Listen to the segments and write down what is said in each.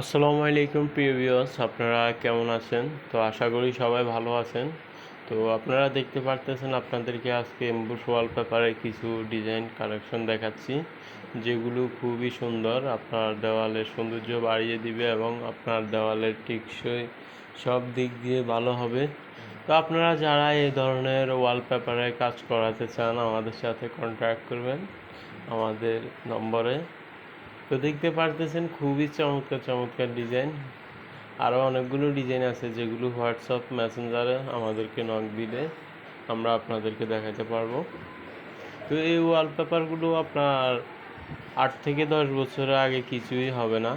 আসসালামু আলাইকুম, প্রিয় ভিউয়ার্স আপনারা কেমন আছেন? তো আশা করি সবাই ভালো আছেন। তো আপনারা দেখতে পারতেছেন আপনাদেরকে আজকে এমবুস ওয়ালপেপারে কিছু ডিজাইন কালেকশন দেখাচ্ছি, যেগুলো খুবই সুন্দর। আপনার দেওয়ালের সৌন্দর্য বাড়িয়ে দিবে এবং আপনার দেওয়ালের টেকসই সব দিক দিয়ে ভালো হবে। তো আপনারা যারা এই ধরনের ওয়ালপেপারে কাজ করাতে চান, আমাদের সাথে কন্ট্যাক্ট করবেন আমাদের নম্বরে। তো দেখতে পারতেছেন খুবই চমৎকার চমৎকার ডিজাইন আরও অনেকগুলো ডিজাইন আছে যেগুলো হোয়াটসঅ্যাপ মেসেঞ্জারে আমাদেরকে নক দিলে আমরা আপনাদেরকে দেখাতে পারব। তো এই ওয়ালপেপারগুলো আপনার আট থেকে দশ বছরের আগে কিছুই হবে না।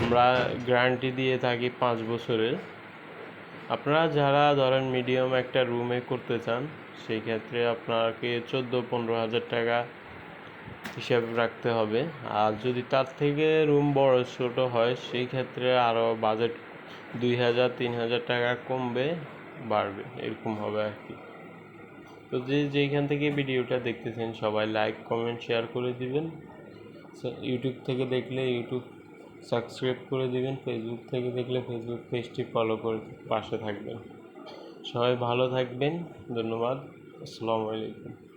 আমরা গ্যারান্টি দিয়ে থাকি পাঁচ বছরের। আপনারা যারা ধরেন মিডিয়াম একটা রুমে করতে চান, সেই ক্ষেত্রে আপনাকে চোদ্দ পনেরো হাজার টাকা হিসাব রাখতে হবে। আর যদি তার থেকে রুম বড় ছোট হয়, সেই ক্ষেত্রে আরও বাজেট দুই হাজার, তিন হাজার টাকা কমবে, বাড়বে, এরকম হবে আর কি। তো যে যেইখান থেকে ভিডিওটা দেখতেছেন, সবাই লাইক কমেন্ট শেয়ার করে দিবেন। ইউটিউব থেকে দেখলে ইউটিউব সাবস্ক্রাইব করে দিবেন ফেসবুক থেকে দেখলে ফেসবুক পেজটি ফলো করে পাশে থাকবেন। সবাই ভালো থাকবেন, ধন্যবাদ, আসসালামু আলাইকুম।